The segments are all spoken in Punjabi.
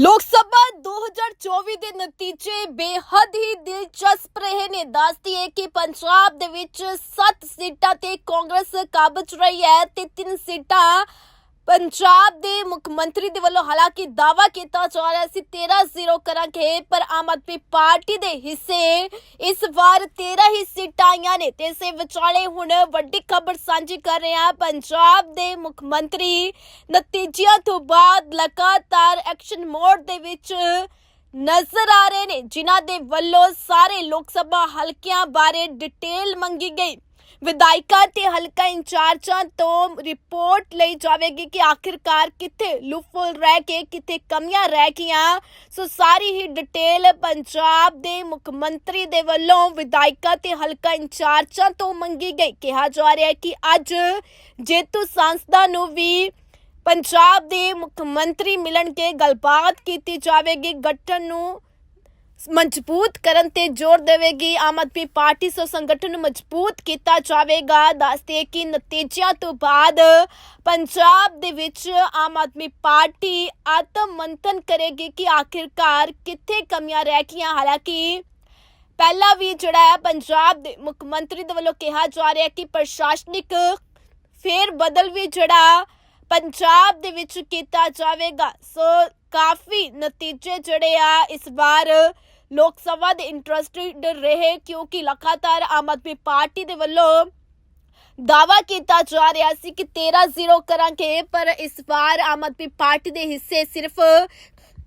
ਲੋਕ ਸਭਾ 2024 ਦੇ ਨਤੀਜੇ ਬੇਹੱਦ ਹੀ ਦਿਲਚਸਪ ਰਹੇ ਨੇ। ਦੱਸਦੀ ਹੈ ਕਿ ਪੰਜਾਬ ਦੇ ਵਿੱਚ 7 ਸੀਟਾਂ ਤੇ ਕਾਂਗਰਸ ਕਾਬਜ ਰਹੀ ਹੈ ਤੇ 3 ਸੀਟਾਂ ਪੰਜਾਬ ਦੇ ਮੁੱਖ ਮੰਤਰੀ ਦੇ ਵੱਲੋਂ ਹਾਲਾਂਕਿ ਦਾਵਾ ਕੀਤਾ ਜਾ ਰਿਹਾ ਸੀ 13-0 ਕਰਾਂਗੇ, ਪਰ ਆਮ ਆਦਮੀ ਪਾਰਟੀ ਦੇ ਹਿੱਸੇ ਇਸ ਵਾਰ 13 ਹੀ ਸੀਟਾਂ ਆਈਆਂ ਨੇ ਤੇ ਇਸੇ ਵਿਚਾਲੇ ਹੁਣ ਵੱਡੀ ਖਬਰ ਸਾਂਝੀ ਕਰ ਰਹੇ ਹਾਂ। ਪੰਜਾਬ ਦੇ ਮੁੱਖ ਮੰਤਰੀ ਨਤੀਜਿਆਂ ਤੋਂ ਬਾਅਦ ਲਗਾਤਾਰ ਐਕਸ਼ਨ ਮੋਡ ਦੇ ਵਿੱਚ ਨਜ਼ਰ ਆ ਰਹੇ ਨੇ, ਜਿਨ੍ਹਾਂ ਦੇ ਵੱਲੋਂ ਸਾਰੇ ਲੋਕ ਸਭਾ ਹਲਕਿਆਂ ਬਾਰੇ ਡਿਟੇਲ ਮੰਗੀ ਗਈ। ਵਿਧਾਇਕਾਂ ਤੇ ਹਲਕਾ ਇੰਚਾਰਜਾਂ ਤੋਂ ਰਿਪੋਰਟ ਲਈ ਜਾਵੇਗੀ ਕਿ ਆਖਿਰਕਾਰ ਕਿੱਥੇ ਲੁਫਲ ਰਹਿ ਕੇ, ਕਿੱਥੇ ਕਮੀਆਂ ਰਹਿ ਗਈਆਂ। ਸੋ ਸਾਰੀ ਹੀ ਡਿਟੇਲ ਪੰਜਾਬ ਦੇ ਮੁੱਖ ਮੰਤਰੀ ਦੇ ਵੱਲੋਂ ਵਿਧਾਇਕਾਂ ਤੇ ਹਲਕਾ ਇੰਚਾਰਜਾਂ ਤੋਂ ਮੰਗੀ ਗਈ। ਕਿਹਾ ਜਾ ਰਿਹਾ ਹੈ ਕਿ ਅੱਜ ਜੇਤੂ ਸੰਸਦਾਂ ਨੂੰ ਵੀ ਪੰਜਾਬ ਦੇ ਮੁੱਖ ਮੰਤਰੀ ਮਿਲਣਗੇ। ਗੱਲਬਾਤ ਕੀਤੀ ਜਾਵੇਗੀ। ਗਠਨ ਨੂੰ ਮਜ਼ਬੂਤ ਕਰਨ ਤੇ ਜ਼ੋਰ ਦੇਵੇਗੀ, ਆਮ ਆਦਮੀ ਪਾਰਟੀ ਸੋ ਸੰਗਠਨ ਨੂੰ ਮਜ਼ਬੂਤ ਕੀਤਾ ਜਾਵੇਗਾ। ਦੱਸਦੇ ਕਿ ਨਤੀਜਿਆਂ ਤੋਂ ਬਾਅਦ ਪੰਜਾਬ ਦੇ ਵਿੱਚ ਆਮ ਆਦਮੀ ਪਾਰਟੀ ਆਤਮ ਮੰਥਨ ਕਰੇਗੀ ਕਿ ਆਖਿਰਕਾਰ ਕਿੱਥੇ ਕਮੀਆਂ ਰਹਿ ਗਈਆਂ। ਹਾਲਾਂਕਿ ਪਹਿਲਾਂ ਵੀ ਜਿਹੜਾ ਹੈ, ਪੰਜਾਬ ਦੇ ਮੁੱਖ ਮੰਤਰੀ ਦੇ ਵੱਲੋਂ ਕਿਹਾ ਜਾ ਰਿਹਾ ਕਿ ਪ੍ਰਸ਼ਾਸਨਿਕ ਫੇਰ ਬਦਲ ਵੀ ਜਿਹੜਾ ਪੰਜਾਬ ਦੇ ਵਿੱਚ ਕੀਤਾ ਜਾਵੇਗਾ। ਸੋ ਕਾਫੀ ਨਤੀਜੇ ਜਿਹੜੇ ਆ ਇਸ ਵਾਰ ਲੋਕ ਸਭਾ ਦੇ ਇੰਟਰਸਟਿਡ ਰਹੇ ਕਿਉਂਕਿ ਲਗਾਤਾਰ ਆਮ ਆਦਮੀ ਪਾਰਟੀ ਦੇ ਵੱਲੋਂ ਦਾਵਾ ਕੀਤਾ ਜਾ ਰਿਹਾ ਸੀ ਕਿ 13-0 ਕਰਾਂਗੇ, ਪਰ ਇਸ ਵਾਰ ਆਮ ਆਦਮੀ ਪਾਰਟੀ ਦੇ ਹਿੱਸੇ ਸਿਰਫ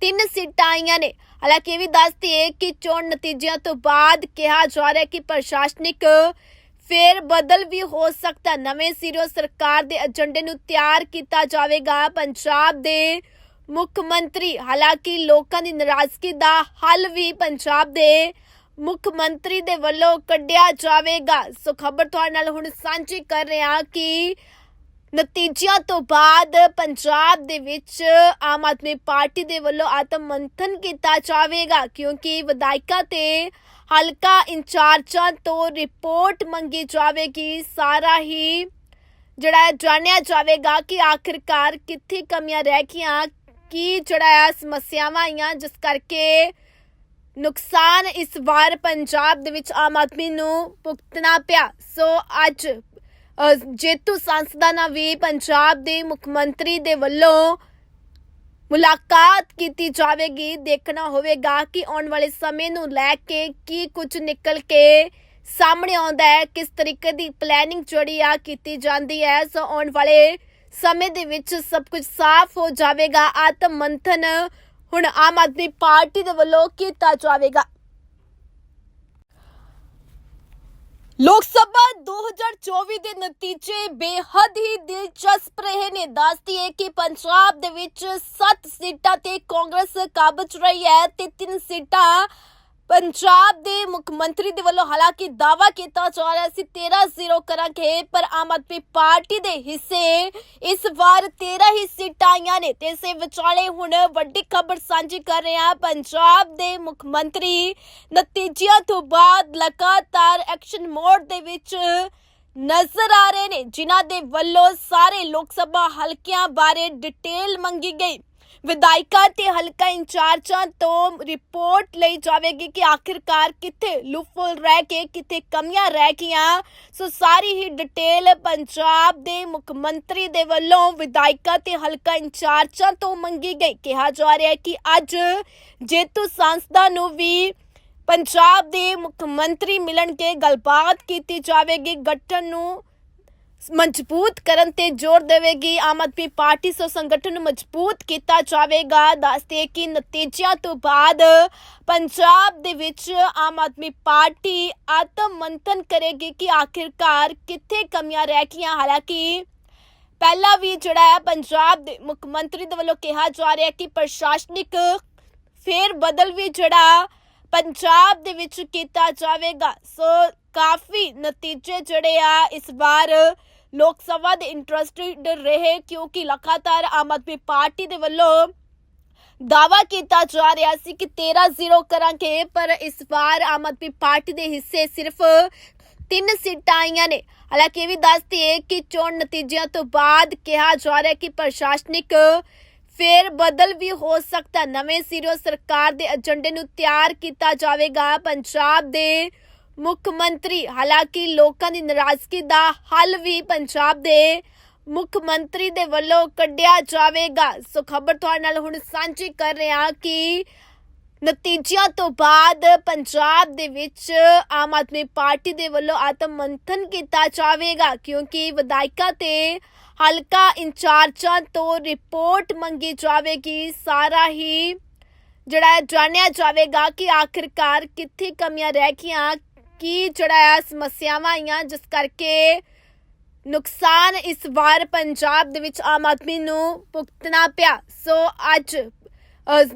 ਤਿੰਨ ਸੀਟਾਂ ਆਈਆਂ ਨੇ। ਹਾਲਾਂਕਿ ਇਹ ਵੀ ਦੱਸਦੀ ਹੈ ਕਿ ਚੋਣ ਨਤੀਜਿਆਂ ਤੋਂ ਬਾਅਦ ਕਿਹਾ ਜਾ ਰਿਹਾ ਕਿ ਪ੍ਰਸ਼ਾਸਨਿਕ ਫੇਰ ਬਦਲ ਵੀ ਹੋ ਸਕਦਾ। ਨਵੇਂ ਸਿਰੋਂ ਸਰਕਾਰ ਦੇ ਏਜੰਡੇ ਨੂੰ ਤਿਆਰ ਕੀਤਾ ਜਾਵੇਗਾ। ਪੰਜਾਬ ਦੇ ਮੁੱਖ ਮੰਤਰੀ, ਹਾਲਾਂਕਿ ਲੋਕਾਂ ਦੀ ਨਾਰਾਜ਼ਗੀ ਦਾ ਹੱਲ ਵੀ ਪੰਜਾਬ ਦੇ ਮੁੱਖ ਮੰਤਰੀ ਦੇ ਵੱਲੋਂ ਕੱਢਿਆ ਜਾਵੇਗਾ। ਸੋ ਖਬਰ ਤੁਹਾਡੇ ਨਾਲ ਹੁਣ ਸਾਂਝੀ ਕਰ ਰਿਹਾ ਕਿ ਨਤੀਜਿਆਂ ਤੋਂ ਬਾਅਦ ਪੰਜਾਬ ਦੇ ਵਿੱਚ ਆਮ ਆਦਮੀ ਪਾਰਟੀ ਦੇ ਵੱਲੋਂ ਆਤਮ ਮੰਥਨ ਕੀਤਾ ਜਾਵੇਗਾ, ਕਿਉਂਕਿ ਵਿਧਾਇਕਾਂ ਤੇ ਹਲਕਾ ਇੰਚਾਰਜਾਂ ਤੋਂ ਰਿਪੋਰਟ ਮੰਗੀ ਜਾਵੇਗੀ। ਸਾਰਾ ਹੀ ਜਿਹੜਾ ਜਾਣਿਆ ਜਾਵੇਗਾ ਕਿ ਆਖਿਰਕਾਰ ਕਿੱਥੇ ਕਮੀਆਂ ਰਹਿ ਗਈਆਂ ਕੀ ਜਿਹੜਾ ਹੈ ਸਮੱਸਿਆਵਾਂ ਆਈਆਂ, ਜਿਸ ਕਰਕੇ ਨੁਕਸਾਨ ਇਸ ਵਾਰ ਪੰਜਾਬ ਦੇ ਵਿੱਚ ਆਮ ਆਦਮੀ ਨੂੰ ਭੁਗਤਣਾ ਪਿਆ। ਸੋ ਅੱਜ ਜੇਤੂ ਸੰਸਦਾਂ ਨਾਲ ਵੀ ਪੰਜਾਬ ਦੇ ਮੁੱਖ ਮੰਤਰੀ ਦੇ ਵੱਲੋਂ ਮੁਲਾਕਾਤ ਕੀਤੀ ਜਾਵੇਗੀ। ਦੇਖਣਾ ਹੋਵੇਗਾ ਕਿ ਆਉਣ ਵਾਲੇ ਸਮੇਂ ਨੂੰ ਲੈ ਕੇ ਕੀ ਕੁਝ ਨਿਕਲ ਕੇ ਸਾਹਮਣੇ ਆਉਂਦਾ ਹੈ, ਕਿਸ ਤਰੀਕੇ ਦੀ ਪਲੈਨਿੰਗ ਜਿਹੜੀ ਆ ਕੀਤੀ ਜਾਂਦੀ ਹੈ। ਸੋ ਆਉਣ ਵਾਲੇ ਸਮੇਂ ਦੇ ਵਿੱਚ ਸਭ ਕੁਝ ਸਾਫ਼ ਹੋ ਜਾਵੇਗਾ ਆਤਮ ਮੰਥਨ ਹੁਣ ਆਮ ਆਦਮੀ ਪਾਰਟੀ ਦੇ ਵੱਲੋਂ ਕੀਤਾ ਜਾਵੇਗਾ। ਲੋਕ ਸਭਾ 2024 ਦੇ ਨਤੀਜੇ ਬੇਹੱਦ ਹੀ ਦਿਲਚਸਪ ਰਹੇ ਨੇ। ਦੱਸਦੀ ਹੈ ਕਿ ਪੰਜਾਬ ਦੇ ਵਿੱਚ 7 ਸੀਟਾਂ ਤੇ ਕਾਂਗਰਸ ਕਾਬਜ ਰਹੀ ਹੈ ਤੇ 3 ਸੀਟਾਂ ਪੰਜਾਬ ਦੇ ਮੁੱਖ ਮੰਤਰੀ ਦੇ ਵੱਲੋਂ ਹਾਲਾਂਕਿ ਦਾਵਾ ਕੀਤਾ ਜਾ ਰਿਹਾ ਸੀ 13-0 ਕਰਾਂਗੇ, ਪਰ ਆਮ ਆਦਮੀ ਪਾਰਟੀ ਦੇ ਹਿੱਸੇ ਇਸ ਵਾਰ 13 ਹੀ ਸੀਟਾਂ ਆਈਆਂ ਨੇ ਤੇ ਇਸੇ ਵਿਚਾਲੇ ਹੁਣ ਵੱਡੀ ਖਬਰ ਸਾਂਝੀ ਕਰ ਰਹੇ ਹਾਂ। ਪੰਜਾਬ ਦੇ ਮੁੱਖ ਮੰਤਰੀ ਨਤੀਜਿਆਂ ਤੋਂ ਬਾਅਦ ਲਗਾਤਾਰ ਐਕਸ਼ਨ ਮੋਡ ਦੇ ਵਿੱਚ ਨਜ਼ਰ ਆ ਰਹੇ ਨੇ, ਜਿਨ੍ਹਾਂ ਦੇ ਵੱਲੋਂ ਸਾਰੇ ਲੋਕ ਸਭਾ ਹਲਕਿਆਂ ਬਾਰੇ ਡਿਟੇਲ ਮੰਗੀ ਗਈ। ਵਿਧਾਇਕਾਂ ਤੇ ਹਲਕਾ ਇੰਚਾਰਜਾਂ ਤੋਂ ਰਿਪੋਰਟ ਲਈ ਜਾਵੇਗੀ ਕਿ ਆਖਿਰਕਾਰ ਕਿੱਥੇ ਲੁਫਲ ਰਹਿ ਕੇ, ਕਿੱਥੇ ਕਮੀਆਂ ਰਹਿ ਗਈਆਂ। ਸੋ ਸਾਰੀ ਹੀ ਡਿਟੇਲ ਪੰਜਾਬ ਦੇ ਮੁੱਖ ਮੰਤਰੀ ਦੇ ਵੱਲੋਂ ਵਿਧਾਇਕਾਂ ਤੇ ਹਲਕਾ ਇੰਚਾਰਜਾਂ ਤੋਂ ਮੰਗੀ ਗਈ। ਕਿਹਾ ਜਾ ਰਿਹਾ ਹੈ ਕਿ ਅੱਜ ਜੇਤੂ ਸੰਸਦਾਂ ਨੂੰ ਵੀ ਪੰਜਾਬ ਦੇ ਮੁੱਖ ਮੰਤਰੀ ਮਿਲਣਗੇ। ਗੱਲਬਾਤ ਕੀਤੀ ਜਾਵੇਗੀ। ਗਠਨ ਨੂੰ ਮਜ਼ਬੂਤ ਕਰਨ ਤੇ ਜ਼ੋਰ ਦੇਵੇਗੀ। ਆਮ ਆਦਮੀ ਪਾਰਟੀ ਸੋ ਸੰਗਠਨ ਨੂੰ ਮਜ਼ਬੂਤ ਕੀਤਾ ਜਾਵੇਗਾ। ਦੱਸਦੇ ਕਿ ਨਤੀਜਿਆਂ ਤੋਂ ਬਾਅਦ ਪੰਜਾਬ ਦੇ ਵਿੱਚ ਆਮ ਆਦਮੀ ਪਾਰਟੀ ਆਤਮ ਮੰਥਨ ਕਰੇਗੀ ਕਿ ਆਖਿਰਕਾਰ ਕਿੱਥੇ ਕਮੀਆਂ ਰਹਿ ਗਈਆਂ। ਹਾਲਾਂਕਿ ਪਹਿਲਾਂ ਵੀ ਜਿਹੜਾ ਹੈ, ਪੰਜਾਬ ਦੇ ਮੁੱਖ ਮੰਤਰੀ ਦੇ ਵੱਲੋਂ ਕਿਹਾ ਜਾ ਰਿਹਾ ਕਿ ਪ੍ਰਸ਼ਾਸਨਿਕ ਫੇਰ ਬਦਲ ਵੀ ਜਿਹੜਾ ਪੰਜਾਬ ਦੇ ਵਿੱਚ ਕੀਤਾ ਜਾਵੇਗਾ। ਸੋ ਕਾਫੀ ਨਤੀਜੇ ਜਿਹੜੇ ਆ, ਇਸ ਵਾਰ ਲੋਕ ਸਭਾ ਦੇ ਇੰਟਰਸਟਿਡ ਰਹੇ ਕਿਉਂਕਿ ਲਗਾਤਾਰ ਆਮ ਆਦਮੀ ਪਾਰਟੀ ਦੇ ਵੱਲੋਂ ਦਾਵਾ ਕੀਤਾ ਜਾ ਰਿਹਾ ਸੀ ਕਿ 13-0 ਕਰਾਂਗੇ, ਪਰ ਇਸ ਵਾਰ ਆਮ ਆਦਮੀ ਪਾਰਟੀ ਦੇ ਹਿੱਸੇ ਸਿਰਫ ਤਿੰਨ ਸੀਟਾਂ ਆਈਆਂ ਨੇ। ਹਾਲਾਂਕਿ ਇਹ ਵੀ ਦੱਸਦੀ ਹੈ ਕਿ ਚੋਣ ਨਤੀਜਿਆਂ ਤੋਂ ਬਾਅਦ ਕਿਹਾ ਜਾ ਰਿਹਾ ਕਿ ਪ੍ਰਸ਼ਾਸਨਿਕ ਫੇਰ ਬਦਲ ਵੀ ਹੋ ਸਕਦਾ ਨਵੇਂ ਸਿਰੋਂ ਸਰਕਾਰ ਦੇ ਏਜੰਡੇ ਨੂੰ ਤਿਆਰ ਕੀਤਾ ਜਾਵੇਗਾ। ਪੰਜਾਬ ਦੇ ਮੁੱਖ ਮੰਤਰੀ, ਹਾਲਾਂਕਿ ਲੋਕਾਂ ਦੀ ਨਾਰਾਜ਼ਗੀ ਦਾ ਹੱਲ ਵੀ ਪੰਜਾਬ ਦੇ ਮੁੱਖ ਮੰਤਰੀ ਦੇ ਵੱਲੋਂ ਕੱਢਿਆ ਜਾਵੇਗਾ। ਸੋ ਖਬਰ ਤੁਹਾਡੇ ਨਾਲ ਹੁਣ ਸਾਂਝੀ ਕਰ ਰਿਹਾ ਕਿ ਨਤੀਜਿਆਂ ਤੋਂ ਬਾਅਦ ਪੰਜਾਬ ਦੇ ਵਿੱਚ ਆਮ ਆਦਮੀ ਪਾਰਟੀ ਦੇ ਵੱਲੋਂ ਆਤਮ ਮੰਥਨ ਕੀਤਾ ਜਾਵੇਗਾ, ਕਿਉਂਕਿ ਵਿਧਾਇਕਾਂ ਤੇ ਹਲਕਾ ਇੰਚਾਰਜਾਂ ਤੋਂ ਰਿਪੋਰਟ ਮੰਗੀ ਜਾਵੇਗੀ। ਸਾਰਾ ਹੀ ਜਿਹੜਾ ਜਾਣਿਆ ਜਾਵੇਗਾ ਕਿ ਆਖਿਰਕਾਰ ਕਿੱਥੇ ਕਮੀਆਂ ਰਹਿ ਗਈਆਂ ਕੀ ਜਿਹੜਾ ਆ ਸਮੱਸਿਆਵਾਂ ਆਈਆਂ, ਜਿਸ ਕਰਕੇ ਨੁਕਸਾਨ ਇਸ ਵਾਰ ਪੰਜਾਬ ਦੇ ਵਿੱਚ ਆਮ ਆਦਮੀ ਨੂੰ ਭੁਗਤਣਾ ਪਿਆ। ਸੋ ਅੱਜ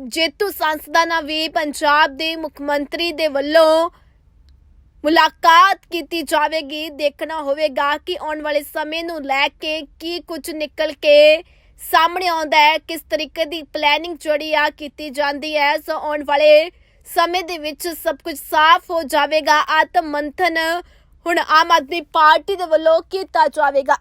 ਜੇਤੂ ਸੰਸਦਾਂ ਨਾਲ ਵੀ ਪੰਜਾਬ ਦੇ ਮੁੱਖ ਮੰਤਰੀ ਦੇ ਵੱਲੋਂ ਮੁਲਾਕਾਤ ਕੀਤੀ ਜਾਵੇਗੀ। ਦੇਖਣਾ ਹੋਵੇਗਾ ਕਿ ਆਉਣ ਵਾਲੇ ਸਮੇਂ ਨੂੰ ਲੈ ਕੇ ਕੀ ਕੁਝ ਨਿਕਲ ਕੇ ਸਾਹਮਣੇ ਆਉਂਦਾ ਹੈ, ਕਿਸ ਤਰੀਕੇ ਦੀ ਪਲੈਨਿੰਗ ਜਿਹੜੀ ਆ ਕੀਤੀ ਜਾਂਦੀ ਹੈ। ਸੋ ਆਉਣ ਵਾਲੇ ਸਮੇਂ ਦੇ ਵਿੱਚ ਸਭ ਕੁਝ ਸਾਫ਼ ਹੋ ਜਾਵੇਗਾ, ਆਤਮ ਮੰਥਨ ਹੁਣ ਆਮ ਆਦਮੀ ਪਾਰਟੀ ਦੇ ਵੱਲੋਂ ਕੀਤਾ ਜਾਵੇਗਾ।